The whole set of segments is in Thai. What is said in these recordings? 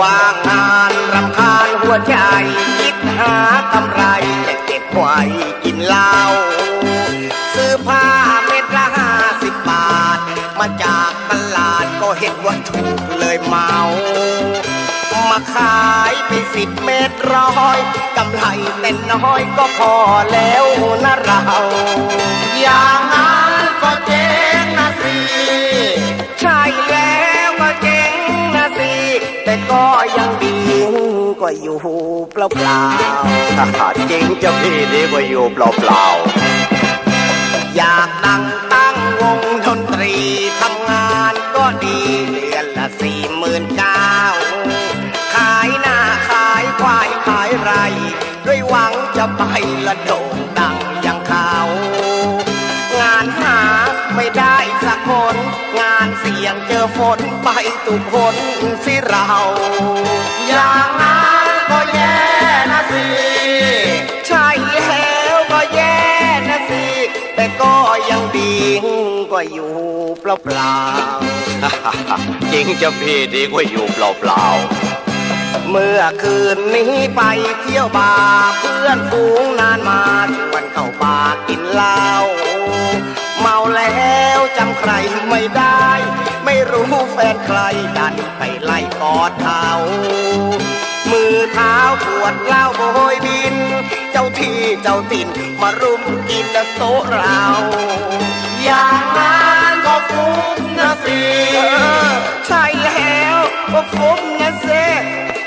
ว่างานรับคานหัวใจ คิดหากำไรจะเก็บไว้กินเหล้าซื้อผ้าเม็ดละห้าสิบบาท มาจากตลาดก็เห็นว่าถูกเลยเมา มาขายไปสิบเม็ดร้อยกำไรแต่น้อยก็พอแล้วนะเราอย่าง แต่ก็ยังดีกว่าอยู่เปล่าเปล่าจริงจะพี่ดีกว่าอยู่เปล่าๆอยากดังตั้งวงดนตรีทำงานก็ดีเดือนละสี่หมื่นเก้าขายหน้าขายควายขายไร ด้วยหวังจะไปละโด่ เสี่ยงเจอฝนไปตุกคนสิเรา อย่างนั้นก็แย่นะสิ ใช่แล้วก็แย่นะสิ แต่ก็ยังดีกว่าอยู่เปล่าๆๆจริงจะพี่ดีกว่าอยู่เปล่าเมื่อคืนนี้ไปเที่ยวบาร์เพื่อนฝูงนานมาชวนเข้าบาร์กินเหล้าเมาแล้ว จำใครไม่ได้ ไม่รู้แฟนใครดันไปไล่กอดเขามือเท้าขวดเหล้าโบยบิน เจ้าที่เจ้าตินมารุมกินโต๊ะเรา อย่างนั้นก็ฟุ้งนะสิใช่แล้วก็ฟุ้งนะเซ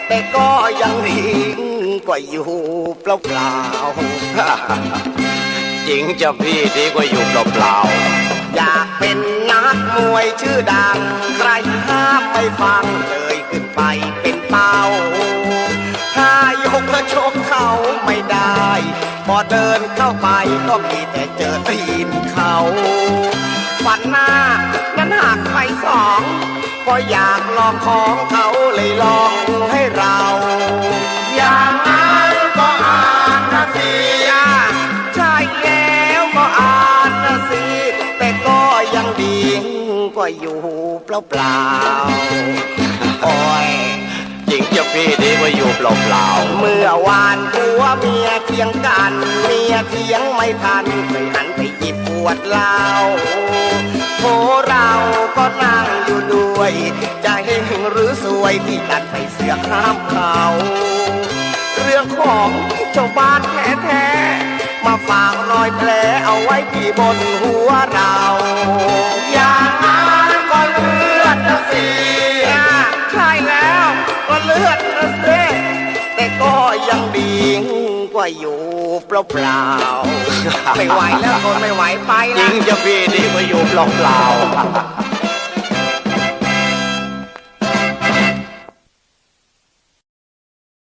แต่ก็ยังดีกว่าอยู่เปล่าเปล่าๆจริงจะพี่ดีกว่าอยู่เปล่าๆ อยากเป็นนักมวยชื่อดัง ใครห้ามไม่ฟังเลยขึ้นไปเป็นเป้า ถ้ายกกระชกเขาไม่ได้ พอเดินเข้าไปก็มีแต่เจอตีนเขาฝันหน้านั้นหักไปสองก็อยากลองของเขาเลยลองให้เรา ยังกว่าอยู่เปล่าๆโอ้ยจริงจะพี่ดีกว่าอยู่เปล่าเปล่าเมื่อวานผัวเมียเทียงกันเมียเทียงไม่ทันเลยหันไปหยิบขวดเหล้าโถเราก็นั่งอยู่ด้วย จะเห็นหรือสวยที่ดันไปเสือกห้ามเขาเรื่องของชาวบ้านแท้ๆมาฝากรอยแผลเอาไว้ที่บนหัว เลือดระสิแต่ก็ยังดีกว่าอยู่เปล่าเปล่าไม่ไหวแล้วคนไม่ไหวไปๆจริงจะพี่ดีกว่าอยู่เปล่าๆ